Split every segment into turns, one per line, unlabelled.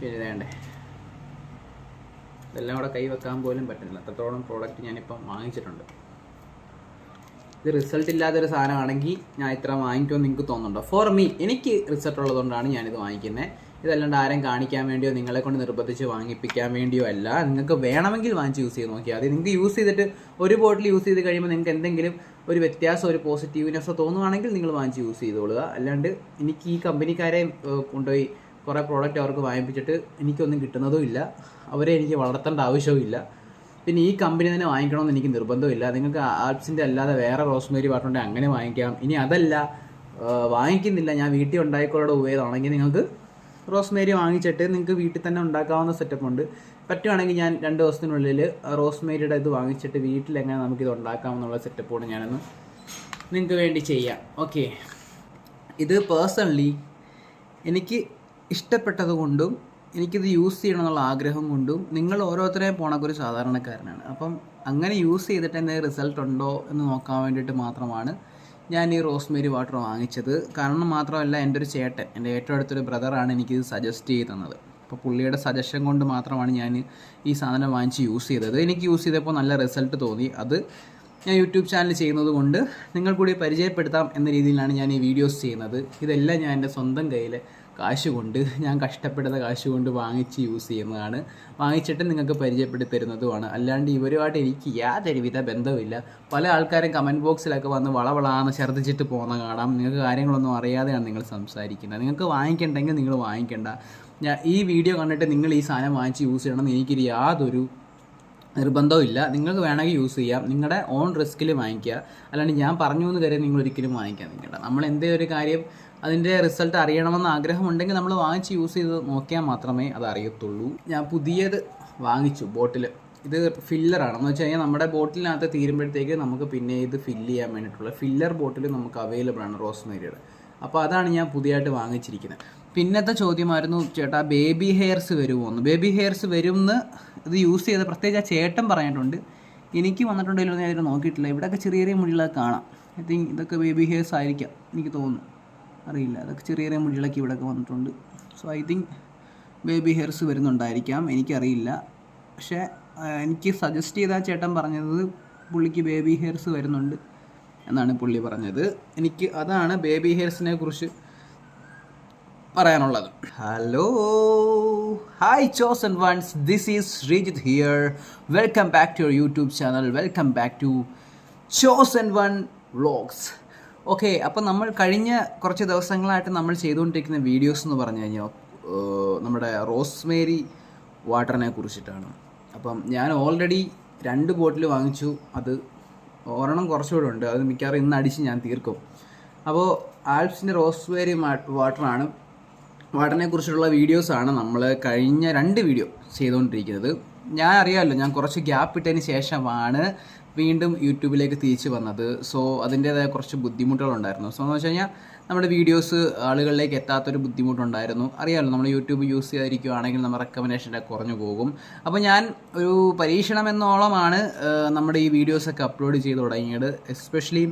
പിന്നെ വേണ്ടേ ഇതെല്ലാം കൂടെ കൈ വെക്കാൻ പോലും പറ്റുന്നില്ല. അത്രത്തോളം പ്രോഡക്റ്റ് ഞാനിപ്പം വാങ്ങിച്ചിട്ടുണ്ട്. ഇത് റിസൾട്ട് ഇല്ലാത്തൊരു സാധനമാണെങ്കിൽ ഞാൻ ഇത്ര വാങ്ങിക്കുമെന്ന് നിങ്ങൾക്ക് തോന്നുന്നുണ്ടോ? ഫോർ മീ എനിക്ക് റിസൾട്ട് ഉള്ളതുകൊണ്ടാണ് ഞാനിത് വാങ്ങിക്കുന്നത്. ഇതല്ലാണ്ട് ആരും കാണിക്കാൻ വേണ്ടിയോ നിങ്ങളെ കൊണ്ട് നിർബന്ധിച്ച് വാങ്ങിപ്പിക്കാൻ വേണ്ടിയോ അല്ല. നിങ്ങൾക്ക് വേണമെങ്കിൽ വാങ്ങിച്ച് യൂസ് ചെയ്ത് നോക്കിയാൽ മതി. നിങ്ങൾക്ക് യൂസ് ചെയ്തിട്ട് ഒരു ബോട്ടിൽ യൂസ് ചെയ്ത് കഴിയുമ്പോൾ നിങ്ങൾക്ക് എന്തെങ്കിലും ഒരു വ്യത്യാസം ഒരു പോസിറ്റീവ്നെസ്സോ തോന്നുവാണെങ്കിൽ നിങ്ങൾ വാങ്ങിച്ച് യൂസ് ചെയ്തോളുക. അല്ലാണ്ട് എനിക്ക് ഈ കമ്പനിക്കാരെ കൊണ്ടുപോയി കുറേ പ്രോഡക്റ്റ് അവർക്ക് വാങ്ങിപ്പിച്ചിട്ട് എനിക്കൊന്നും കിട്ടുന്നതും ഇല്ല. അവരെ എനിക്ക് വളർത്തേണ്ട ആവശ്യവും ഇല്ല. പിന്നെ ഈ കമ്പനി തന്നെ വാങ്ങിക്കണമെന്ന് എനിക്ക് നിർബന്ധമില്ല നിങ്ങൾക്ക് ആൽപ്സിന്റെ അല്ലാതെ വേറെ റോസ്മേരി പാട്ടുണ്ടെങ്കിൽ അങ്ങനെ വാങ്ങിക്കാം. ഇനി അതല്ല വാങ്ങിക്കുന്നില്ല. ഞാൻ വീട്ടിൽ ഉണ്ടായിക്കോളുടെ ഉപയോഗമാണെങ്കിൽ നിങ്ങൾക്ക് റോസ്മേരി വാങ്ങിച്ചിട്ട് നിങ്ങൾക്ക് വീട്ടിൽ തന്നെ ഉണ്ടാക്കാവുന്ന സെറ്റപ്പ് ഉണ്ട്. പറ്റുവാണെങ്കിൽ ഞാൻ രണ്ട് ദിവസത്തിനുള്ളിൽ റോസ്മേരിയുടെ ഇത് വാങ്ങിച്ചിട്ട് വീട്ടിൽ എങ്ങനെ നമുക്കിത് ഉണ്ടാക്കാമെന്നുള്ള സെറ്റപ്പ് കൂടെ ഞാനൊന്ന് നിങ്ങൾക്ക് വേണ്ടി ചെയ്യാം. ഓക്കെ ഇത് പേഴ്സണലി എനിക്ക് ഇഷ്ടപ്പെട്ടത് കൊണ്ടും എനിക്കിത് യൂസ് ചെയ്യണം എന്നുള്ള ആഗ്രഹം കൊണ്ടും നിങ്ങൾ ഓരോരുത്തരെയും പോണക്കൊരു സാധാരണക്കാരനാണ്. അപ്പം അങ്ങനെ യൂസ് ചെയ്തിട്ട് എന്തെങ്കിലും റിസൾട്ട് ഉണ്ടോ എന്ന് നോക്കാൻ വേണ്ടിയിട്ട് മാത്രമാണ് ഞാൻ ഈ റോസ്മേരി വാട്ടർ വാങ്ങിച്ചത്. കാരണം മാത്രമല്ല എന്റെ ഒരു ചേട്ടൻ എന്റെ ഏറ്റവും അടുത്തൊരു ബ്രദറാണ് എനിക്കിത് സജസ്റ്റ് ചെയ്ത് തന്നത്. അപ്പോൾ പുള്ളിയുടെ സജഷൻ കൊണ്ട് മാത്രമാണ് ഞാൻ ഈ സാധനം വാങ്ങിച്ച് യൂസ് ചെയ്തത്. എനിക്ക് യൂസ് ചെയ്തപ്പോൾ നല്ല റിസൾട്ട് തോന്നി. അത് ഞാൻ യൂട്യൂബ് ചാനൽ ചെയ്യുന്നത് കൊണ്ട് നിങ്ങൾ കൂടി പരിചയപ്പെടുത്താം എന്ന രീതിയിലാണ് ഞാൻ ഈ വീഡിയോസ് ചെയ്യുന്നത്. ഇതെല്ലാം ഞാൻ എന്റെ സ്വന്തം കയ്യിൽ കാശ് കൊണ്ട് ഞാൻ കഷ്ടപ്പെടുന്ന കാശ് കൊണ്ട് വാങ്ങിച്ച് യൂസ് ചെയ്യുന്നതാണ്. വാങ്ങിച്ചിട്ട് നിങ്ങൾക്ക് പരിചയപ്പെടുത്തി തരുന്നതുമാണ് അല്ലാണ്ട് ഇവരുമായിട്ട് എനിക്ക് യാതൊരുവിധ ബന്ധവുമില്ല. പല ആൾക്കാരും കമന്റ് ബോക്സിലൊക്കെ വന്ന് വളവളാന്ന് ഛർദ്ദിച്ചിട്ട് പോകുന്ന കാണാം. നിങ്ങൾക്ക് കാര്യങ്ങളൊന്നും അറിയാതെയാണ് നിങ്ങൾ സംസാരിക്കുന്നത്. നിങ്ങൾക്ക് വാങ്ങിക്കണ്ടെങ്കിൽ നിങ്ങൾ വാങ്ങിക്കണ്ട. ഞാൻ ഈ വീഡിയോ കണ്ടിട്ട് നിങ്ങൾ ഈ സാധനം വാങ്ങിച്ച് യൂസ് ചെയ്യണമെന്ന് എനിക്കൊരു യാതൊരു നിർബന്ധവും ഇല്ല. നിങ്ങൾക്ക് വേണമെങ്കിൽ യൂസ് ചെയ്യാം. നിങ്ങളുടെ ഓൺ റിസ്കിൽ വാങ്ങിക്കുക. അല്ലാണ്ട് ഞാൻ പറഞ്ഞു എന്ന് കരുതി നിങ്ങൾ ഒരിക്കലും വാങ്ങിക്കാൻ നിൽക്കണ്ട. നമ്മൾ എന്തേ ഒരു കാര്യം അതിന്റെ റിസൾട്ട് അറിയണമെന്ന് ആഗ്രഹമുണ്ടെങ്കിൽ നമ്മൾ വാങ്ങിച്ച് യൂസ് ചെയ്ത് നോക്കിയാൽ മാത്രമേ അത് അറിയത്തുള്ളൂ. ഞാൻ പുതിയത് വാങ്ങിച്ചു ബോട്ടിൽ ഇത് ഫില്ലറാണ് എന്ന് വെച്ച് കഴിഞ്ഞാൽ നമ്മുടെ ബോട്ടിലിനകത്ത് തീരുമ്പോഴത്തേക്ക് നമുക്ക് പിന്നെ ഇത് ഫില്ല് ചെയ്യാൻ വേണ്ടിയിട്ടുള്ള ഫില്ലർ ബോട്ടിൽ നമുക്ക് അവൈലബിൾ ആണ് റോസ് റോസ്മേരിയുടെ. അപ്പോൾ അതാണ് ഞാൻ പുതിയതായിട്ട് വാങ്ങിച്ചിരിക്കുന്നത്. പിന്നത്തെ ചോദ്യമായിരുന്നു ചേട്ടാ ബേബി ഹെയർസ് വരുമോ എന്ന്. ബേബി ഹെയർസ് വരുമെന്ന് ഇത് യൂസ് ചെയ്ത് പ്രത്യേകിച്ച് ആ ചേട്ടൻ പറഞ്ഞിട്ടുണ്ട്. എനിക്ക് വന്നിട്ടുണ്ടെങ്കിലും ഞാൻ നോക്കിയിട്ടില്ല. ഇവിടെയൊക്കെ ചെറിയ ചെറിയ മുടികളൊക്കെ കാണാം. ഐ തിങ്ക് ഇതൊക്കെ ബേബി ഹെയർസ് ആയിരിക്കാം എനിക്ക് തോന്നുന്നു. അറിയില്ല. അതൊക്കെ ചെറിയ ചെറിയ മുടികളൊക്കെ ഇവിടെയൊക്കെ വന്നിട്ടുണ്ട്. So I think baby hairs വരുന്നുണ്ടായിരിക്കാം. എനിക്കറിയില്ല. പക്ഷേ എനിക്ക് സജസ്റ്റ് ചെയ്ത ചേട്ടൻ പറഞ്ഞത് പുള്ളിക്ക് ബേബി ഹെയർസ് വരുന്നുണ്ട് എന്നാണ് പുള്ളി പറഞ്ഞത്. എനിക്ക് അതാണ് ബേബി ഹെയർസിനെ കുറിച്ച് പറയാനുള്ളത്. Hello hi chosen ones this is Sreejith here welcome back to your YouTube channel welcome back to chosen one vlogs okay അപ്പം നമ്മൾ കഴിഞ്ഞ കുറച്ച് ദിവസങ്ങളായിട്ട് നമ്മൾ ചെയ്തുകൊണ്ടിരിക്കുന്ന വീഡിയോസ് എന്ന് പറഞ്ഞു കഴിഞ്ഞാൽ നമ്മുടെ റോസ്മേരി വാട്ടറിനെ കുറിച്ചിട്ടാണ്. അപ്പം ഞാൻ ഓൾറെഡി രണ്ട് ബോട്ടിൽ വാങ്ങിച്ചു. അത് ഒരെണ്ണം കുറച്ചുകൂടെ ഉണ്ട്. അത് മിക്കവാറും ഇന്ന് അടിച്ച് ഞാൻ തീർക്കും. അപ്പോൾ ആൽപ്സിന്റെ റോസ്മേരി വാട്ടറാണ്. വാട്ടറിനെ കുറിച്ചുള്ള വീഡിയോസാണ് നമ്മൾ കഴിഞ്ഞ രണ്ട് വീഡിയോ ചെയ്തുകൊണ്ടിരിക്കുന്നത്. ഞാൻ അറിയാമല്ലോ ഞാൻ കുറച്ച് ഗ്യാപ്പ് ഇട്ടതിന് ശേഷമാണ് വീണ്ടും യൂട്യൂബിലേക്ക് തിരിച്ചു വന്നത്. സോ അതിന്റേതായ കുറച്ച് ബുദ്ധിമുട്ടുകളുണ്ടായിരുന്നു. സോ എന്ന് വെച്ച് കഴിഞ്ഞാൽ നമ്മുടെ വീഡിയോസ് ആളുകളിലേക്ക് എത്താത്തൊരു ബുദ്ധിമുട്ടുണ്ടായിരുന്നു. അറിയാമല്ലോ നമ്മൾ യൂട്യൂബ് യൂസ് ചെയ്തിരിക്കുകയാണെങ്കിൽ നമ്മുടെ റെക്കമെൻഡേഷന്റെ കുറഞ്ഞു പോകും. അപ്പോൾ ഞാൻ ഒരു പരീക്ഷണം എന്നോളമാണ് നമ്മുടെ ഈ വീഡിയോസൊക്കെ അപ്ലോഡ് ചെയ്ത് തുടങ്ങിയത്. എസ്പെഷ്യലി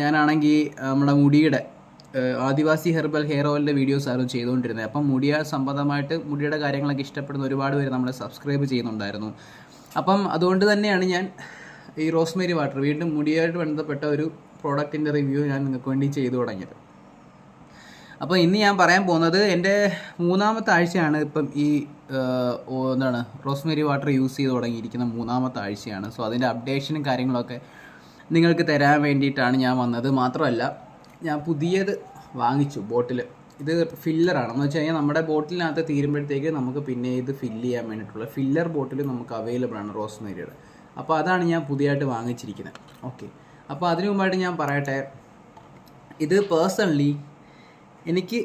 ഞാനാണെങ്കിൽ നമ്മുടെ മുടിയുടെ ആദിവാസി ഹെർബൽ ഹെയർ ഓയിലിന്റെ വീഡിയോസ് ആയിരുന്നു ചെയ്തുകൊണ്ടിരുന്നത്. അപ്പം മുടിയ സംബന്ധമായിട്ട് മുടിയുടെ കാര്യങ്ങളൊക്കെ ഇഷ്ടപ്പെടുന്ന ഒരുപാട് പേര് നമ്മളെ സബ്സ്ക്രൈബ് ചെയ്യുന്നുണ്ടായിരുന്നു. അപ്പം അതുകൊണ്ട് തന്നെയാണ് ഞാൻ ഈ റോസ്മേരി വാട്ടർ വീണ്ടും മുടിയായിട്ട് ബന്ധപ്പെട്ട ഒരു പ്രോഡക്റ്റിന്റെ റിവ്യൂ ഞാൻ നിങ്ങൾക്ക് വേണ്ടി ചെയ്തു തുടങ്ങിയത്. അപ്പോൾ ഇന്ന് ഞാൻ പറയാൻ പോകുന്നത് എന്റെ മൂന്നാമത്തെ ആഴ്ചയാണ് ഇപ്പം ഈ എന്താണ് റോസ്മേരി വാട്ടർ യൂസ് ചെയ്ത് തുടങ്ങിയിരിക്കുന്ന മൂന്നാമത്തെ ആഴ്ചയാണ്. സോ അതിന്റെ അപ്ഡേഷനും കാര്യങ്ങളൊക്കെ നിങ്ങൾക്ക് തരാൻ വേണ്ടിയിട്ടാണ് ഞാൻ വന്നത്. മാത്രമല്ല ഞാൻ പുതിയത് വാങ്ങിച്ചു ബോട്ടിൽ ഇത് ഫില്ലറാണ്. എന്ന് വെച്ച് കഴിഞ്ഞാൽ നമ്മുടെ ബോട്ടിലിനകത്ത് തീരുമ്പോഴത്തേക്ക് നമുക്ക് പിന്നെ ഇത് ഫില്ല് ചെയ്യാൻ വേണ്ടിയിട്ടുള്ള ഫില്ലർ ബോട്ടിൽ നമുക്ക് അവൈലബിൾ ആണ് റോസ്മേരിയുടെ. അപ്പോൾ അതാണ് ഞാൻ പുതിയതായിട്ട് വാങ്ങിച്ചിരിക്കുന്നത്. ഓക്കെ അപ്പോൾ അതിനു മുമ്പായിട്ട് ഞാൻ പറയട്ടെ ഇത് പേഴ്സണലി എനിക്ക്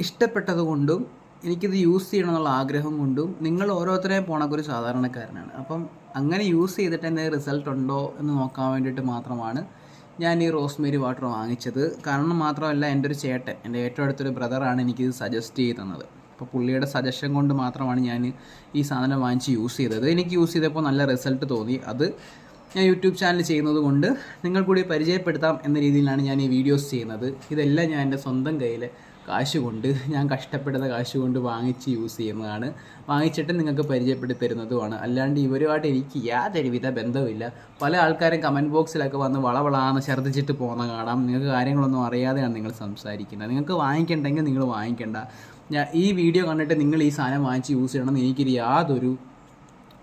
ഇഷ്ടപ്പെട്ടത് കൊണ്ടും എനിക്കിത് യൂസ് ചെയ്യണം എന്നുള്ള ആഗ്രഹം കൊണ്ടും നിങ്ങൾ ഓരോരുത്തരെയും പോണക്കൊരു സാധാരണക്കാരനാണ്. അപ്പം അങ്ങനെ യൂസ് ചെയ്തിട്ട് എന്തെങ്കിലും റിസൾട്ട് ഉണ്ടോ എന്ന് നോക്കാൻ വേണ്ടിയിട്ട് മാത്രമാണ് ഞാൻ ഈ റോസ്മേരി വാട്ടർ വാങ്ങിച്ചത്. കാരണം മാത്രമല്ല എന്റെ ഒരു ചേട്ടൻ എന്റെ ഏറ്റവും അടുത്തൊരു ബ്രദറാണ് എനിക്കിത് സജസ്റ്റ് ചെയ്ത് തന്നത് അപ്പോൾ പുള്ളിയുടെ സജഷൻ കൊണ്ട് മാത്രമാണ് ഞാൻ ഈ സാധനം വാങ്ങിച്ച് യൂസ് ചെയ്തത്. എനിക്ക് യൂസ് ചെയ്തപ്പോൾ നല്ല റിസൾട്ട് തോന്നി. അത് ഞാൻ യൂട്യൂബ് ചാനൽ ചെയ്യുന്നത് കൊണ്ട് നിങ്ങൾ കൂടി പരിചയപ്പെടുത്താം എന്ന രീതിയിലാണ് ഞാൻ ഈ വീഡിയോസ് ചെയ്യുന്നത്. ഇതെല്ലാം ഞാൻ എന്റെ സ്വന്തം കയ്യിൽ കാശ് കൊണ്ട് ഞാൻ കഷ്ടപ്പെടുന്ന കാശ് കൊണ്ട് വാങ്ങിച്ച് യൂസ് ചെയ്യുന്നതാണ്. വാങ്ങിച്ചിട്ട് നിങ്ങൾക്ക് പരിചയപ്പെടുത്തി തരുന്നതുമാണ്. അല്ലാണ്ട് ഇവരുമായിട്ട് എനിക്ക് യാതൊരുവിധ ബന്ധമില്ല പല ആൾക്കാരും കമന്റ് ബോക്സിലൊക്കെ വന്ന് വളവളാന്ന് ഛർദ്ദിച്ചിട്ട് പോകുന്ന കാണാം. നിങ്ങൾക്ക് കാര്യങ്ങളൊന്നും അറിയാതെയാണ് നിങ്ങൾ സംസാരിക്കുന്നത്. നിങ്ങൾക്ക് വാങ്ങിക്കണ്ടെങ്കിൽ നിങ്ങൾ വാങ്ങിക്കണ്ട. ഞാൻ ഈ വീഡിയോ കണ്ടിട്ട് നിങ്ങൾ ഈ സാധനം വാങ്ങിച്ച് യൂസ് ചെയ്യണമെന്ന് എനിക്കൊരു യാതൊരു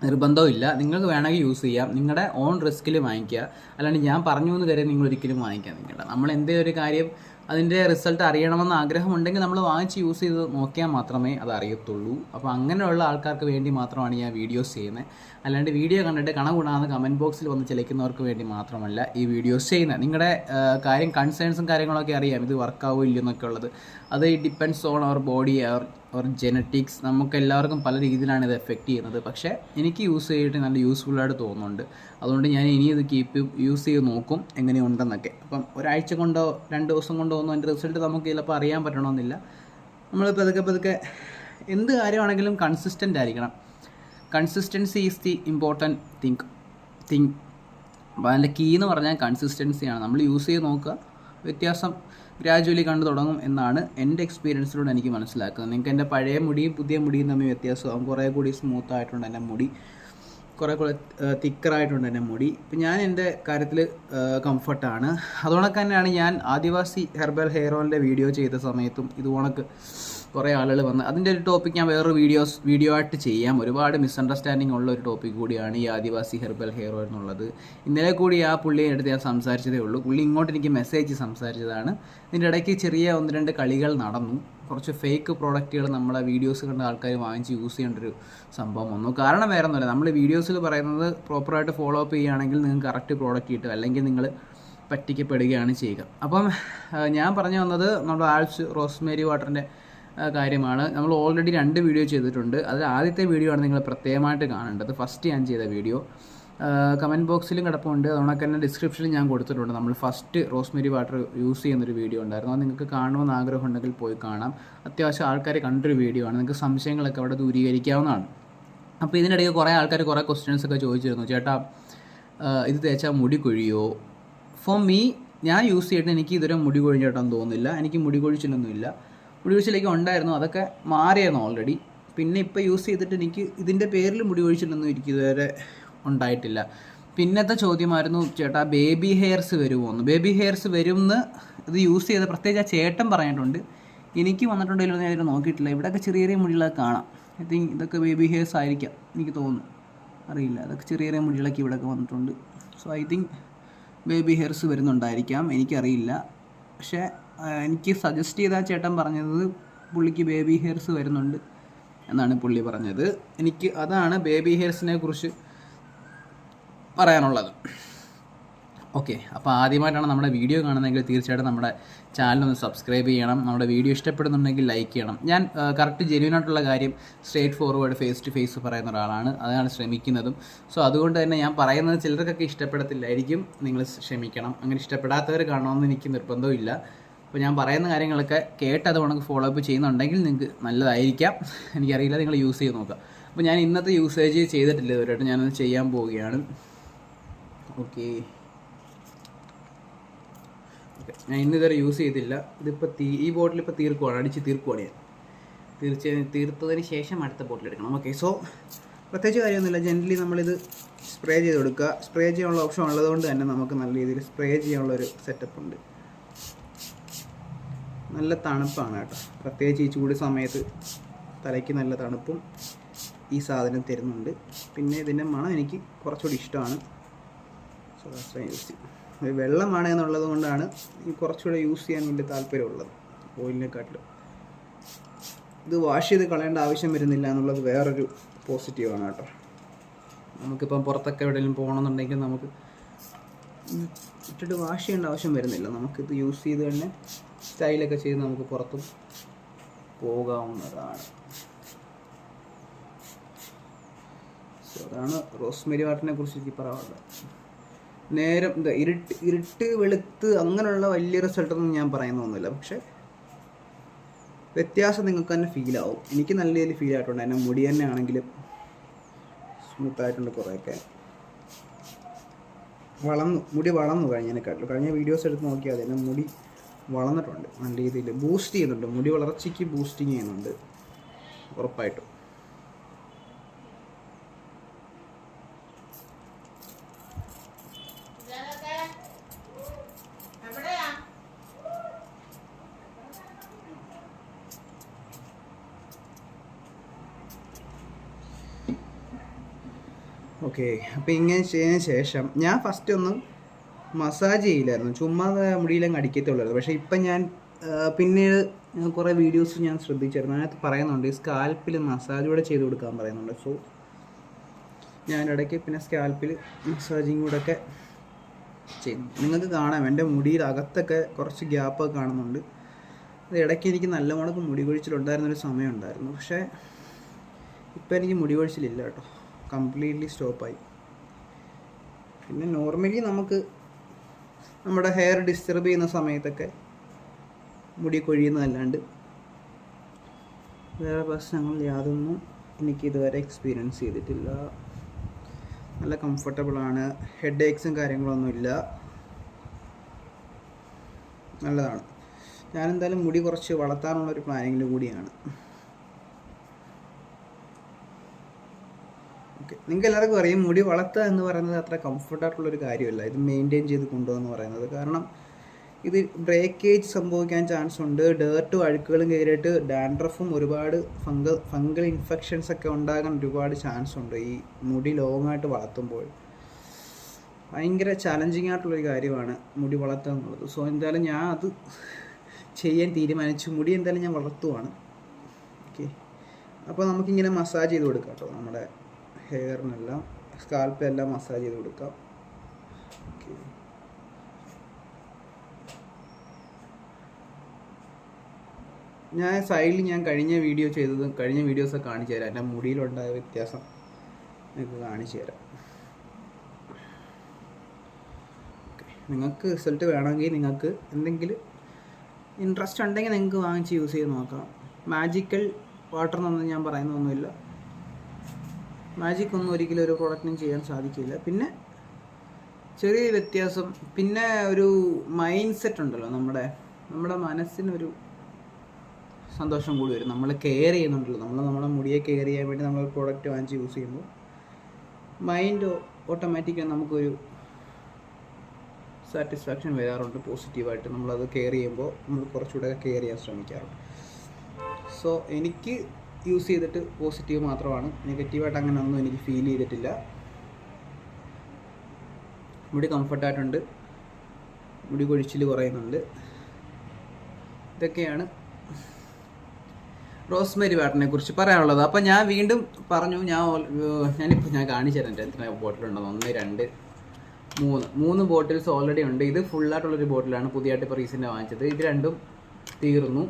നിർബന്ധമില്ല നിങ്ങൾക്ക് വേണമെങ്കിൽ യൂസ് ചെയ്യാം. നിങ്ങളുടെ ഓൺ റിസ്കിൽ വാങ്ങിക്കുക. അല്ലാണ്ട് ഞാൻ പറഞ്ഞു എന്ന് കരുതി നിങ്ങൾ ഒരിക്കലും വാങ്ങിക്കാൻ നിൽക്കേണ്ട നമ്മൾ എന്തേ ഒരു കാര്യം അതിന്റെ റിസൾട്ട് അറിയണമെന്ന് ആഗ്രഹമുണ്ടെങ്കിൽ നമ്മൾ വാങ്ങിച്ച് യൂസ് ചെയ്ത് നോക്കിയാൽ മാത്രമേ അത് അറിയത്തുള്ളൂ. അപ്പോൾ അങ്ങനെയുള്ള ആൾക്കാർക്ക് വേണ്ടി മാത്രമാണ് ഞാൻ വീഡിയോസ് ചെയ്യുന്നത്. അല്ലാണ്ട് വീഡിയോ കണ്ടിട്ട് കണകൂടാതെ കമന്റ് ബോക്സിൽ വന്ന് ചിലയ്ക്കുന്നവർക്ക് വേണ്ടി മാത്രമല്ല ഈ വീഡിയോസ് ചെയ്യുന്നത്. നിങ്ങളുടെ കാര്യം കൺസേൺസും കാര്യങ്ങളൊക്കെ അറിയാം. ഇത് വർക്കാവോ ഇല്ലയോ എന്നൊക്കെ ഉള്ളത് അത് depends on our body our our genetics നമുക്ക് എല്ലാവർക്കും പല രീതിയിലാണ് ഇത് എഫക്റ്റ് ചെയ്യുന്നത്. പക്ഷേ എനിക്ക് യൂസ് ചെയ്തിട്ട് നല്ല യൂസ്ഫുൾ ആയിട്ട് തോന്നുന്നുണ്ട്. അതുകൊണ്ട് ഞാൻ ഇനി ഇത് കീപ്പ് യൂസ് ചെയ്ത് നോക്കും എങ്ങനെയുണ്ടെന്നൊക്കെ. അപ്പം ഒരാഴ്ച കൊണ്ടോ രണ്ട് ദിവസം കൊണ്ടോ ഒന്നും അതിന്റെ റിസൾട്ട് നമുക്ക് ചിലപ്പോൾ അറിയാൻ പറ്റണമെന്നില്ല. നമ്മൾ പതുക്കെ പതുക്കെ എന്ത് കാര്യമാണെങ്കിലും കൺസിസ്റ്റന്റ് ആയിരിക്കണം. Consistency is the important think think അപ്പോൾ അതിന്റെ കീ എന്ന് പറഞ്ഞാൽ കൺസിസ്റ്റൻസിയാണ് നമ്മൾ യൂസ് ചെയ്ത് നോക്കുക. വ്യത്യാസം ഗ്രാജുവലി കണ്ടു തുടങ്ങും എന്നാണ് എന്റെ എക്സ്പീരിയൻസിലൂടെ എനിക്ക് മനസ്സിലാക്കുന്നത്. നിങ്ങൾക്ക് എന്റെ പഴയ മുടിയും പുതിയ മുടിയും തമ്മിൽ വ്യത്യാസമാകും കുറേ കൂടി സ്മൂത്ത് ആയിട്ടുണ്ട് എന്റെ മുടി. കുറേ കൂടെ തിക്കറായിട്ടുണ്ട് എന്റെ മുടി. ഇപ്പം ഞാൻ എന്റെ കാര്യത്തിൽ കംഫർട്ടാണ് അതുകൊണ്ടൊക്കെ തന്നെയാണ് ഞാൻ ആദിവാസി ഹെർബൽ ഹെയർ ഓയിലിന്റെ വീഡിയോ ചെയ്ത സമയത്തും ഇതുകൊണക്ക് കുറേ ആളുകൾ വന്ന് അതിന്റെ ഒരു ടോപ്പിക് ഞാൻ വേറൊരു വീഡിയോസ് വീഡിയോ ആയിട്ട് ചെയ്യാം. ഒരുപാട് മിസ്അണ്ടർസ്റ്റാൻഡിങ് ഉള്ള ഒരു ടോപ്പിക് കൂടിയാണ് ഈ ആദിവാസി ഹെർബൽ ഓയിൽ എന്നുള്ളത്. ഇന്നലെ കൂടി ആ പുള്ളിയുടെ അടുത്ത് ഞാൻ സംസാരിച്ചതേ ഉള്ളൂ. പുള്ളി ഇങ്ങോട്ട് എനിക്ക് മെസ്സേജ് സംസാരിച്ചതാണ്. ഇതിന്റെ ഇടയ്ക്ക് ചെറിയ ഒന്ന് രണ്ട് കളികൾ നടന്നു. കുറച്ച് ഫേക്ക് പ്രോഡക്റ്റുകൾ നമ്മളെ വീഡിയോസ് കണ്ട ആൾക്കാർ വാങ്ങിച്ച് യൂസ് ചെയ്യേണ്ട ഒരു സംഭവം വന്നു. കാരണം വേറെ ഒന്നുമില്ല നമ്മൾ വീഡിയോസിൽ പറയുന്നത് പ്രോപ്പറായിട്ട് ഫോളോ അപ്പ് ചെയ്യുകയാണെങ്കിൽ നിങ്ങൾക്ക് കറക്റ്റ് പ്രോഡക്റ്റ് കിട്ടും. അല്ലെങ്കിൽ നിങ്ങൾ പറ്റിക്കപ്പെടുകയാണ് ചെയ്യുക. അപ്പം ഞാൻ പറഞ്ഞു വന്നത് നമ്മുടെ ആൾസ് റോസ്മേരി വാട്ടറിന്റെ കാര്യമാണ്. നമ്മൾ ഓൾറെഡി രണ്ട് വീഡിയോ ചെയ്തിട്ടുണ്ട്. അതിൽ ആദ്യത്തെ വീഡിയോ ആണ് നിങ്ങൾ പ്രത്യേകമായിട്ട് കാണേണ്ടത്. ഫസ്റ്റ് ഞാൻ ചെയ്ത വീഡിയോ കമന്റ് ബോക്സിലും കിടപ്പുണ്ട്. അതുകൊണ്ടൊക്കെ തന്നെ ഡിസ്ക്രിപ്ഷനിൽ ഞാൻ കൊടുത്തിട്ടുണ്ട്. നമ്മൾ ഫസ്റ്റ് റോസ്മേരി വാട്ടർ യൂസ് ചെയ്യുന്നൊരു വീഡിയോ ഉണ്ടായിരുന്നു. അത് നിങ്ങൾക്ക് കാണണമെന്ന് ആഗ്രഹം ഉണ്ടെങ്കിൽ പോയി കാണാം. അത്യാവശ്യം ആൾക്കാർ കണ്ടൊരു വീഡിയോ ആണ്. നിങ്ങൾക്ക് സംശയങ്ങളൊക്കെ അവിടെ ദൂരീകരിക്കാവുന്നതാണ്. അപ്പോൾ ഇതിനിടയ്ക്ക് കുറേ ആൾക്കാർ കുറേ ക്വസ്റ്റ്യൻസ് ഒക്കെ ചോദിച്ചിരുന്നു. ചേട്ടാ ഇത് തേച്ചാൽ മുടി കൊഴിയോ? ഫോർ മീ ഞാൻ യൂസ് ചെയ്തിട്ട് എനിക്ക് ഇതുവരെ മുടി കൊഴിഞ്ഞിട്ടെന്ന് തോന്നുന്നില്ല. എനിക്ക് മുടി കൊഴിച്ചിലൊന്നുമില്ല. മുടി കൊഴിച്ചിലേക്ക് ഉണ്ടായിരുന്നു. അതൊക്കെ മാറിയായിരുന്നു ഓൾറെഡി പിന്നെ ഇപ്പോൾ യൂസ് ചെയ്തിട്ട് എനിക്ക് ഇതിന്റെ പേരിൽ മുടി കൊഴിച്ചിലൊന്നും എനിക്ക് ഇതുവരെ ഉണ്ടായിട്ടില്ല. പിന്നത്തെ ചോദ്യമായിരുന്നു ചേട്ടാ ബേബി ഹെയർസ് വരുമോ എന്ന് ബേബി ഹെയർസ് വരുമെന്ന് ഇത് യൂസ് ചെയ്ത് പ്രത്യേകിച്ച് ആ ചേട്ടൻ പറഞ്ഞിട്ടുണ്ട്. എനിക്ക് വന്നിട്ടുണ്ടെങ്കിലും ഞാൻ ഇതുവരെ നോക്കിയിട്ടില്ല. ഇവിടെയൊക്കെ ചെറിയ ചെറിയ മുടികളൊക്കെ കാണാം. ഐ തിങ്ക് ഇതൊക്കെ ബേബി ഹെയർസ് ആയിരിക്കാം എനിക്ക് തോന്നുന്നു. അറിയില്ല. അതൊക്കെ ചെറിയ ചെറിയ മുടികളൊക്കെ ഇവിടെയൊക്കെ വന്നിട്ടുണ്ട്. So I think baby hairs വരുന്നുണ്ടായിരിക്കാം. എനിക്കറിയില്ല. പക്ഷേ എനിക്ക് സജസ്റ്റ് ചെയ്ത ചേട്ടൻ പറഞ്ഞത് പുള്ളിക്ക് ബേബി ഹെയർസ് വരുന്നുണ്ട് എന്നാണ് പുള്ളി പറഞ്ഞത്. എനിക്ക് അതാണ് ബേബി ഹെയർസിനെ കുറിച്ച് പറയാനുള്ളത്. ഓക്കെ അപ്പോൾ ആദ്യമായിട്ടാണ് നമ്മുടെ വീഡിയോ കാണുന്നതെങ്കിൽ തീർച്ചയായിട്ടും നമ്മുടെ ചാനൽ ഒന്ന് സബ്സ്ക്രൈബ് ചെയ്യണം. നമ്മുടെ വീഡിയോ ഇഷ്ടപ്പെടുന്നുണ്ടെങ്കിൽ ലൈക്ക് ചെയ്യണം. ഞാൻ കറക്റ്റ് ജെന്യൂനായിട്ടുള്ള കാര്യം straightforward face to face പറയുന്ന ഒരാളാണ്. അതാണ് ശ്രമിക്കുന്നതും. സോ അതുകൊണ്ട് തന്നെ ഞാൻ പറയുന്നത് ചിലർക്കൊക്കെ ഇഷ്ടപ്പെടത്തില്ലായിരിക്കും. നിങ്ങൾ ക്ഷമിക്കണം. അങ്ങനെ ഇഷ്ടപ്പെടാത്തവർ കാണണമെന്ന് എനിക്ക് നിർബന്ധമില്ല അപ്പോൾ ഞാൻ പറയുന്ന കാര്യങ്ങളൊക്കെ കേട്ട് അത് ഉണക്ക് ഫോളോ അപ്പ് ചെയ്യുന്നുണ്ടെങ്കിൽ നിങ്ങൾക്ക് നല്ലതായിരിക്കാം. എനിക്കറിയില്ല നിങ്ങൾ യൂസ് ചെയ്ത് നോക്കുക. അപ്പോൾ ഞാൻ ഇന്നത്തെ യൂസേജ് ചെയ്തിട്ടില്ല ഇതുവരെയായിട്ട്. ഞാനത് ചെയ്യാൻ പോവുകയാണ്. ഓക്കെ ഞാൻ ഇന്ന് ഇതുവരെ യൂസ് ചെയ്തില്ല ഇതിപ്പോൾ തീ ഈ ബോട്ടിൽ ഇപ്പോൾ തീർക്കുവാണ്. അടിച്ച് തീർക്കുവാണ് ഞാൻ. തീർച്ചയായും തീർത്തതിന് ശേഷം അടുത്ത ബോട്ടിൽ എടുക്കണം. ഓക്കെ സോ പ്രത്യേകിച്ച് കാര്യമൊന്നുമില്ല. ജനറലി നമ്മളിത് സ്പ്രേ ചെയ്ത് കൊടുക്കുക. സ്പ്രേ ചെയ്യാനുള്ള ഓപ്ഷൻ ഉള്ളതുകൊണ്ട് തന്നെ നമുക്ക് നല്ല രീതിയിൽ സ്പ്രേ ചെയ്യാനുള്ള ഒരു സെറ്റപ്പ് ഉണ്ട്. നല്ല തണുപ്പാണ് കേട്ടോ. പ്രത്യേകിച്ച് ഈ ചൂട് സമയത്ത് തലയ്ക്ക് നല്ല തണുപ്പും ഈ സാധനം തരുന്നുണ്ട്. പിന്നെ ഇതിന്റെ മണം എനിക്ക് കുറച്ചുകൂടി ഇഷ്ടമാണ്. സോ ദാറ്റ്സ് വെള്ളമാണ് എന്നുള്ളത് കൊണ്ടാണ് ഈ കുറച്ചുകൂടെ യൂസ് ചെയ്യാൻ വേണ്ടി താല്പര്യമുള്ളത് ഓയിലിനെക്കാട്ടിലും. ഇത് വാഷ് ചെയ്ത് കളയേണ്ട ആവശ്യം വരുന്നില്ല എന്നുള്ളത് വേറൊരു പോസിറ്റീവാണ് കേട്ടോ. നമുക്കിപ്പം പുറത്തൊക്കെ എവിടെയെങ്കിലും പോകണമെന്നുണ്ടെങ്കിൽ നമുക്ക് ഇട്ടിട്ട് വാഷ് ചെയ്യേണ്ട ആവശ്യം വരുന്നില്ല. നമുക്കിത് യൂസ് ചെയ്ത് തന്നെ സ്റ്റൈലൊക്കെ ചെയ്ത് നമുക്ക് പുറത്തും പോകാവുന്നതാണ്. സോ അതാണ് റോസ്മെരി വാട്ടറിനെ കുറിച്ച് എനിക്ക് പറയാനുള്ളത്. നേരം എന്താ ഇരുട്ട് ഇരുട്ട് വെളുത്ത് അങ്ങനെയുള്ള വലിയ റിസൾട്ടൊന്നും ഞാൻ പറയുന്നൊന്നുമില്ല പക്ഷെ വ്യത്യാസം നിങ്ങൾക്ക് തന്നെ ഫീൽ ആവും. എനിക്ക് നല്ല രീതിയിൽ ഫീൽ ആയിട്ടുണ്ട്. എന്റെ മുടി തന്നെ ആണെങ്കിലും സ്മൂത്ത് ആയിട്ടുണ്ട് കുറേയൊക്കെ. വളർന്നു മുടി വളർന്നു കഴിഞ്ഞതിനെക്കാട്ടിലും. കഴിഞ്ഞ വീഡിയോസ് എടുത്ത് നോക്കിയാൽ മതി. എന്റെ മുടി വളർന്നിട്ടുണ്ട്. നല്ല രീതിയിൽ ബൂസ്റ്റ് ചെയ്യുന്നുണ്ട്. മുടി വളർച്ചയ്ക്ക് ബൂസ്റ്റിങ് ചെയ്യുന്നുണ്ട്. ഉറപ്പായിട്ടും. ഓക്കെ അപ്പോൾ ഇങ്ങനെ ചെയ്തതിന് ശേഷം ഞാൻ ഫസ്റ്റ് ഒന്നും മസാജ് ചെയ്യില്ലായിരുന്നു. ചുമ്മാ മുടിയിലങ്ങ് അടിക്കത്തുള്ളായിരുന്നു. പക്ഷേ ഇപ്പം ഞാൻ പിന്നെ പിന്നീട് കുറേ വീഡിയോസ് ഞാൻ ശ്രദ്ധിച്ചായിരുന്നു അതിനകത്ത് പറയുന്നുണ്ട് ഈ സ്കാൽപ്പിൽ മസാജ് കൂടെ ചെയ്ത് കൊടുക്കാൻ പറയുന്നുണ്ട്. സോ ഞാൻ ഇടയ്ക്ക് പിന്നെ സ്കാൽപ്പിൽ മസാജിങ് കൂടെ ഒക്കെ ചെയ്യും നിങ്ങൾക്ക് കാണാം എന്റെ മുടിയിൽ അകത്തൊക്കെ കുറച്ച് ഗ്യാപ്പൊക്കെ കാണുന്നുണ്ട്. അത് ഇടയ്ക്ക് എനിക്ക് നല്ല മുടക്ക് മുടി കൊഴിച്ചിലുണ്ടായിരുന്നൊരു സമയം ഉണ്ടായിരുന്നു. പക്ഷേ ഇപ്പം എനിക്ക് മുടി കൊഴിച്ചിലില്ല കേട്ടോ. കംപ്ലീറ്റ്ലി സ്റ്റോപ്പായി പിന്നെ നോർമലി നമുക്ക് നമ്മുടെ ഹെയർ ഡിസ്റ്റർബ് ചെയ്യുന്ന സമയത്തൊക്കെ മുടി കൊഴിയുന്നതല്ലാണ്ട് വേറെ പ്രശ്നങ്ങൾ യാതൊന്നും എനിക്ക് ഇതുവരെ എക്സ്പീരിയൻസ് ചെയ്തിട്ടില്ല. നല്ല കംഫർട്ടബിളാണ് ഹെഡ് ഏക്സും കാര്യങ്ങളൊന്നുമില്ല നല്ലതാണ്. ഞാനെന്തായാലും മുടി കുറച്ച് വളർത്താനുള്ളൊരു പ്ലാനിങ്ങിൽ കൂടിയാണ്. ഓക്കെ. നിങ്ങൾക്ക് എല്ലാവർക്കും അറിയാം മുടി വളർത്തുക എന്ന് പറയുന്നത് അത്ര കംഫർട്ടായിട്ടുള്ളൊരു കാര്യമല്ല. ഇത് മെയിന്റെയിൻ ചെയ്ത് കൊണ്ടുപോകുന്ന പറയുന്നത്. കാരണം ഇത് ബ്രേക്കേജ് സംഭവിക്കാൻ ചാൻസ് ഉണ്ട്. ഡേർട്ടും അഴുക്കുകളും കയറിയിട്ട് ഡാൻഡ്രഫും ഒരുപാട് ഫംഗൽ ഫംഗൽ ഇൻഫെക്ഷൻസ് ഒക്കെ ഉണ്ടാകാൻ ഒരുപാട് ചാൻസ് ഉണ്ട് ഈ മുടി ലോങ് ആയിട്ട് വളർത്തുമ്പോൾ. ഭയങ്കര ചാലഞ്ചിങ് ആയിട്ടുള്ളൊരു കാര്യമാണ് മുടി വളർത്തുക എന്നുള്ളത്. സോ എന്തായാലും ഞാൻ അത് ചെയ്യാൻ തീരുമാനിച്ചു. മുടി എന്തായാലും ഞാൻ വളർത്തുവാണ്. ഓക്കെ അപ്പോൾ നമുക്കിങ്ങനെ മസാജ് ചെയ്ത് കൊടുക്കാം കേട്ടോ നമ്മുടെ ഹെയറിനെല്ലാം സ്കാൽപ്പിലെല്ലാം മസാജ് ചെയ്ത് കൊടുക്കാം. ഞാൻ സൈഡിൽ ഞാൻ കഴിഞ്ഞ വീഡിയോ ചെയ്തതും കഴിഞ്ഞ വീഡിയോസൊക്കെ കാണിച്ചു തരാം. എന്റെ മുടിയിലുണ്ടായ വ്യത്യാസം നിങ്ങൾക്ക് കാണിച്ചു തരാം. നിങ്ങൾക്ക് റിസൾട്ട് വേണമെങ്കിൽ നിങ്ങൾക്ക് എന്തെങ്കിലും ഇൻട്രസ്റ്റ് ഉണ്ടെങ്കിൽ നിങ്ങൾക്ക് വാങ്ങിച്ച് യൂസ് ചെയ്ത് നോക്കാം. മാജിക്കൽ വാട്ടർ എന്നൊന്നും ഞാൻ പറയുന്നൊന്നുമില്ല മാജിക് ഒന്നും ഒരിക്കലും ഒരു പ്രോഡക്റ്റിനും ചെയ്യാൻ സാധിക്കില്ല. പിന്നെ ചെറിയ വ്യത്യാസം. പിന്നെ ഒരു മൈൻഡ് സെറ്റ് ഉണ്ടല്ലോ നമ്മുടെ. നമ്മുടെ മനസ്സിനൊരു സന്തോഷം കൂടി വരും. നമ്മൾ കെയർ ചെയ്യുന്നുണ്ടല്ലോ. നമ്മൾ നമ്മുടെ മുടിയെ കെയർ ചെയ്യാൻ വേണ്ടി നമ്മൾ പ്രോഡക്റ്റ് വാങ്ങിച്ച് യൂസ് ചെയ്യുമ്പോൾ മൈൻഡ് ഓട്ടോമാറ്റിക്കായി നമുക്കൊരു സാറ്റിസ്ഫാക്ഷൻ വരാറുണ്ട് പോസിറ്റീവായിട്ട്. നമ്മളത് കെയർ ചെയ്യുമ്പോൾ നമ്മൾ കുറച്ചുകൂടെ കെയർ ചെയ്യാൻ ശ്രമിക്കാറുണ്ട്. സോ എനിക്ക് യൂസ് ചെയ്തിട്ട് പോസിറ്റീവ് മാത്രമാണ്. നെഗറ്റീവായിട്ട് അങ്ങനെ ഒന്നും എനിക്ക് ഫീൽ ചെയ്തിട്ടില്ല. മുടി കംഫർട്ടായിട്ടുണ്ട് മുടി കൊഴിച്ചിൽ കുറയുന്നുണ്ട്. ഇതൊക്കെയാണ് റോസ്മേരി വാട്ടറിനെ കുറിച്ച് പറയാനുള്ളത്. അപ്പം ഞാൻ വീണ്ടും പറഞ്ഞു ഞാൻ ഞാനിപ്പോൾ ഞാൻ കാണിച്ചു തരാം. എത്ര ബോട്ടിലുണ്ടെന്ന് ഒന്ന് രണ്ട് മൂന്ന്. മൂന്ന് ബോട്ടിൽസ് ഓൾറെഡി ഉണ്ട്. ഇത് ഫുള്ളായിട്ടുള്ളൊരു ബോട്ടിലാണ് പുതിയതായിട്ട് ഇപ്പോൾ റീസെന്റ് വാങ്ങിച്ചത്. ഇത് രണ്ടും തീർന്നു.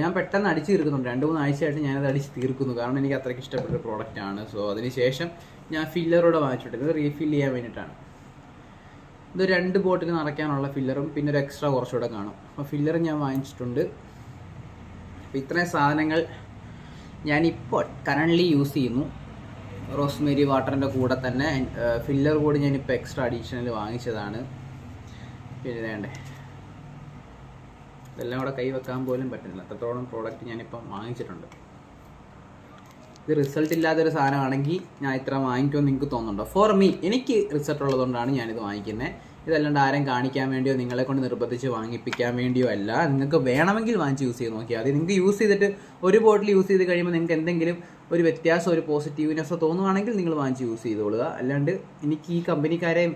ഞാൻ പെട്ടെന്ന് അടിച്ച് തീർക്കുന്നുണ്ട് രണ്ട് മൂന്ന് ആഴ്ചയായിട്ട് ഞാനത് അടിച്ച് തീർക്കുന്നു. കാരണം എനിക്ക് അത്രയ്ക്ക് ഇഷ്ടപ്പെട്ട ഒരു പ്രോഡക്റ്റ് ആണ്. സോ അതിന് ശേഷം ഞാൻ ഫില്ലറോടെ വാങ്ങിച്ചിട്ടുണ്ട്. ഇത് റീഫിൽ ചെയ്യാൻ വേണ്ടിയിട്ടാണ്. ഇത് രണ്ട് ബോട്ടിൽ നിറയ്ക്കാനുള്ള ഫില്ലറും പിന്നെ ഒരു എക്സ്ട്രാ കുറച്ചുകൂടെ കാണും. അപ്പോൾ ഫില്ലർ ഞാൻ വാങ്ങിച്ചിട്ടുണ്ട്. അപ്പോൾ ഇത്രയും സാധനങ്ങൾ ഞാനിപ്പോൾ കറന്റ്ലി യൂസ് ചെയ്യുന്നു. റോസ്മേരി വാട്ടറിന്റെ കൂടെ തന്നെ. ഫില്ലർ കൂടി ഞാനിപ്പോൾ എക്സ്ട്രാ അഡീഷണൽ വാങ്ങിച്ചതാണ്. പിന്നെ വേണ്ടേ ഇതെല്ലാം കൂടെ കൈ വെക്കാൻ പോലും പറ്റുന്നില്ല. അത്രത്തോളം പ്രോഡക്റ്റ് ഞാനിപ്പം വാങ്ങിച്ചിട്ടുണ്ട്. ഇത് റിസൾട്ട് ഇല്ലാത്തൊരു സാധനമാണെങ്കിൽ ഞാൻ ഇത്ര വാങ്ങിക്കുമെന്ന് നിങ്ങൾക്ക് തോന്നുന്നുണ്ടോ? ഫോർ മീ എനിക്ക് റിസൾട്ട് ഉള്ളതുകൊണ്ടാണ് ഞാനിത് വാങ്ങിക്കുന്നത് ഇതല്ലാണ്ട് ആരും കാണിക്കാൻ വേണ്ടിയോ നിങ്ങളെ കൊണ്ട് നിർബന്ധിച്ച് വാങ്ങിപ്പിക്കാൻ വേണ്ടിയോ അല്ല. നിങ്ങൾക്ക് വേണമെങ്കിൽ വാങ്ങിച്ച് യൂസ് ചെയ്ത് നോക്കിയാൽ മതി. നിങ്ങൾക്ക് യൂസ് ചെയ്തിട്ട് ഒരു ബോട്ടിൽ യൂസ് ചെയ്ത് കഴിയുമ്പോൾ നിങ്ങൾക്ക് എന്തെങ്കിലും ഒരു വ്യത്യാസം ഒരു പോസിറ്റീവ്നെസ്സോ തോന്നുവാണെങ്കിൽ നിങ്ങൾ വാങ്ങിച്ച് യൂസ് ചെയ്തോളുക. അല്ലാണ്ട് എനിക്ക് ഈ കമ്പനിക്കാരെ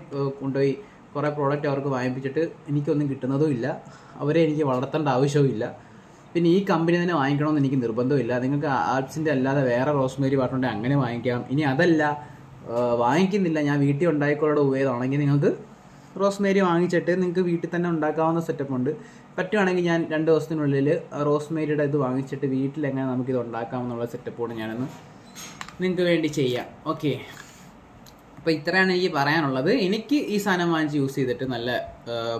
കൊണ്ടുപോയി കുറേ പ്രോഡക്റ്റ് അവർക്ക് വാങ്ങിപ്പിച്ചിട്ട് എനിക്കൊന്നും കിട്ടുന്നതും ഇല്ല. അവരെ എനിക്ക് വളർത്തേണ്ട ആവശ്യവും ഇല്ല. പിന്നെ ഈ കമ്പനി തന്നെ വാങ്ങിക്കണമെന്ന് എനിക്ക് നിർബന്ധമില്ല നിങ്ങൾക്ക് ആൽപ്സിന്റെ അല്ലാതെ വേറെ റോസ്മേരി പാട്ടുണ്ടെങ്കിൽ അങ്ങനെ വാങ്ങിക്കാം. ഇനി അതല്ല വാങ്ങിക്കുന്നില്ല. ഞാൻ വീട്ടിൽ ഉണ്ടായിക്കോളുടെ ഉപയോഗമാണെങ്കിൽ നിങ്ങൾക്ക് റോസ്മേരി വാങ്ങിച്ചിട്ട് നിങ്ങൾക്ക് വീട്ടിൽ തന്നെ ഉണ്ടാക്കാവുന്ന സെറ്റപ്പ് ഉണ്ട്. പറ്റുവാണെങ്കിൽ ഞാൻ രണ്ട് ദിവസത്തിനുള്ളിൽ റോസ്മേരിയുടെ ഇത് വാങ്ങിച്ചിട്ട് വീട്ടിൽ എങ്ങനെ നമുക്കിത് ഉണ്ടാക്കാമെന്നുള്ള സെറ്റപ്പോട് ഞാനൊന്ന് നിങ്ങൾക്ക് വേണ്ടി ചെയ്യാം. ഓക്കെ അപ്പോൾ ഇത്രയാണ് എനിക്ക് പറയാനുള്ളത്. എനിക്ക് ഈ സാധനം വാങ്ങിച്ച് യൂസ് ചെയ്തിട്ട് നല്ല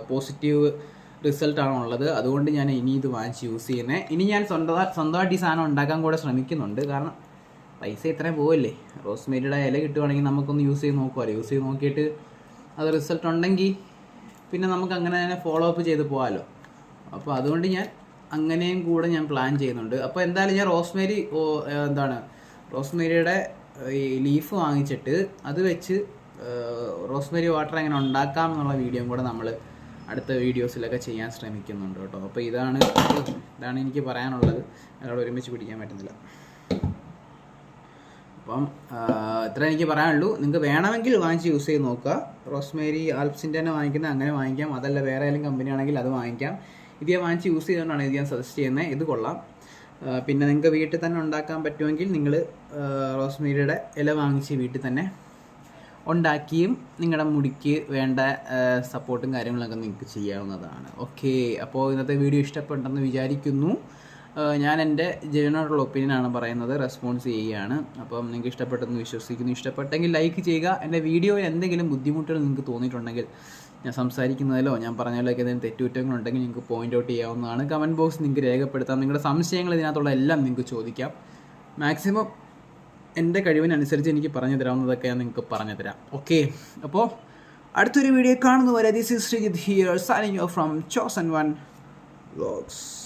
പോസിറ്റീവ് റിസൾട്ടാണ് ഉള്ളത്. അതുകൊണ്ട് ഞാൻ ഇനി ഇത് വാങ്ങിച്ച് യൂസ് ചെയ്യുന്നത് ഇനി ഞാൻ സ്വന്തം സ്വന്തമായിട്ട് ഈ സാധനം ഉണ്ടാക്കാൻ കൂടെ ശ്രമിക്കുന്നുണ്ട്. കാരണം പൈസ ഇത്രയും പോവല്ലേ? റോസ്മേരിയുടെ ഇല കിട്ടുവാണെങ്കിൽ നമുക്കൊന്ന് യൂസ് ചെയ്ത് നോക്കുമല്ലോ യൂസ് ചെയ്ത് നോക്കിയിട്ട് അത് റിസൾട്ട് ഉണ്ടെങ്കിൽ പിന്നെ നമുക്ക് അങ്ങനെ തന്നെ ഫോളോ അപ്പ് ചെയ്ത് പോകാമല്ലോ അപ്പോൾ അതുകൊണ്ട് ഞാൻ അങ്ങനെയും കൂടെ ഞാൻ പ്ലാൻ ചെയ്യുന്നുണ്ട്. അപ്പോൾ എന്തായാലും ഞാൻ റോസ്മേരി എന്താണ്? റോസ്മേരിയുടെ ഈ ലീഫ് വാങ്ങിച്ചിട്ട് അത് വെച്ച് റോസ്മേരി വാട്ടർ എങ്ങനെ ഉണ്ടാക്കാം എന്നുള്ള വീഡിയോയും കൂടെ നമ്മൾ അടുത്ത വീഡിയോസിലൊക്കെ ചെയ്യാൻ ശ്രമിക്കുന്നുണ്ട് കേട്ടോ. അപ്പോൾ ഇതാണ് ഇതാണ് എനിക്ക് പറയാനുള്ളത്. ഞങ്ങൾ ഒരുമിച്ച് പിടിക്കാൻ പറ്റുന്നില്ല. അപ്പം ഇത്ര എനിക്ക് പറയാനുള്ളൂ. നിങ്ങൾക്ക് വേണമെങ്കിൽ വാങ്ങിച്ച് യൂസ് ചെയ്ത് നോക്കുക. റോസ്മേരി ആൽപ്സിന്റെ തന്നെ വാങ്ങിക്കുന്നത് അങ്ങനെ വാങ്ങിക്കാം. അതല്ല വേറെ ഏതെങ്കിലും കമ്പനി ആണെങ്കിൽ അത് വാങ്ങിക്കാം. ഇത് ഞാൻ വാങ്ങിച്ച് യൂസ് ചെയ്തുകൊണ്ടാണ് ഇത് ഞാൻ സജസ്റ്റ് ചെയ്യുന്നത്. ഇത് കൊള്ളാം. പിന്നെ നിങ്ങൾക്ക് വീട്ടിൽ തന്നെ ഉണ്ടാക്കാൻ പറ്റുമെങ്കിൽ നിങ്ങൾ റോസ്മേരിയുടെ ഇല വാങ്ങിച്ച് വീട്ടിൽ തന്നെ ഉണ്ടാക്കിയും നിങ്ങളുടെ മുടിക്ക് വേണ്ട സപ്പോർട്ടും കാര്യങ്ങളൊക്കെ നിങ്ങൾക്ക് ചെയ്യാവുന്നതാണ്. ഓക്കെ അപ്പോൾ ഇന്നത്തെ വീഡിയോ ഇഷ്ടപ്പെട്ടെന്ന് വിചാരിക്കുന്നു. ഞാൻ എന്റെ ജെനുവനായിട്ടുള്ള ഒപ്പീനിയനാണ് പറയുന്നത് റെസ്പോൺസ് ചെയ്യുകയാണ് അപ്പം നിങ്ങൾക്ക് ഇഷ്ടപ്പെട്ടെന്ന് വിശ്വസിക്കുന്നു. ഇഷ്ടപ്പെട്ടെങ്കിൽ ലൈക്ക് ചെയ്യുക. എന്റെ വീഡിയോയിൽ എന്തെങ്കിലും ബുദ്ധിമുട്ടുകൾ നിങ്ങൾക്ക് തോന്നിയിട്ടുണ്ടെങ്കിൽ ഞാൻ സംസാരിക്കുന്നതിലോ ഞാൻ പറഞ്ഞതിലോ ഒക്കെ എന്തെങ്കിലും തെറ്റുകുറ്റങ്ങളുണ്ടെങ്കിൽ നിങ്ങൾക്ക് പോയിന്റ് ഔട്ട് ചെയ്യാവുന്നതാണ്. കമന്റ് ബോക്സ് നിങ്ങൾക്ക് രേഖപ്പെടുത്താം. നിങ്ങളുടെ സംശയങ്ങൾ ഇതിനകത്തുള്ള എല്ലാം നിങ്ങൾക്ക് ചോദിക്കാം. മാക്സിമം എന്റെ കഴിവിനനുസരിച്ച് എനിക്ക് പറഞ്ഞു തരാവുന്നതൊക്കെ ഞാൻ നിങ്ങൾക്ക് പറഞ്ഞു തരാം. ഓക്കെ അപ്പോൾ അടുത്തൊരു വീഡിയോ കാണുന്നവരെ this is Sreejith here signing off from chosen one vlogs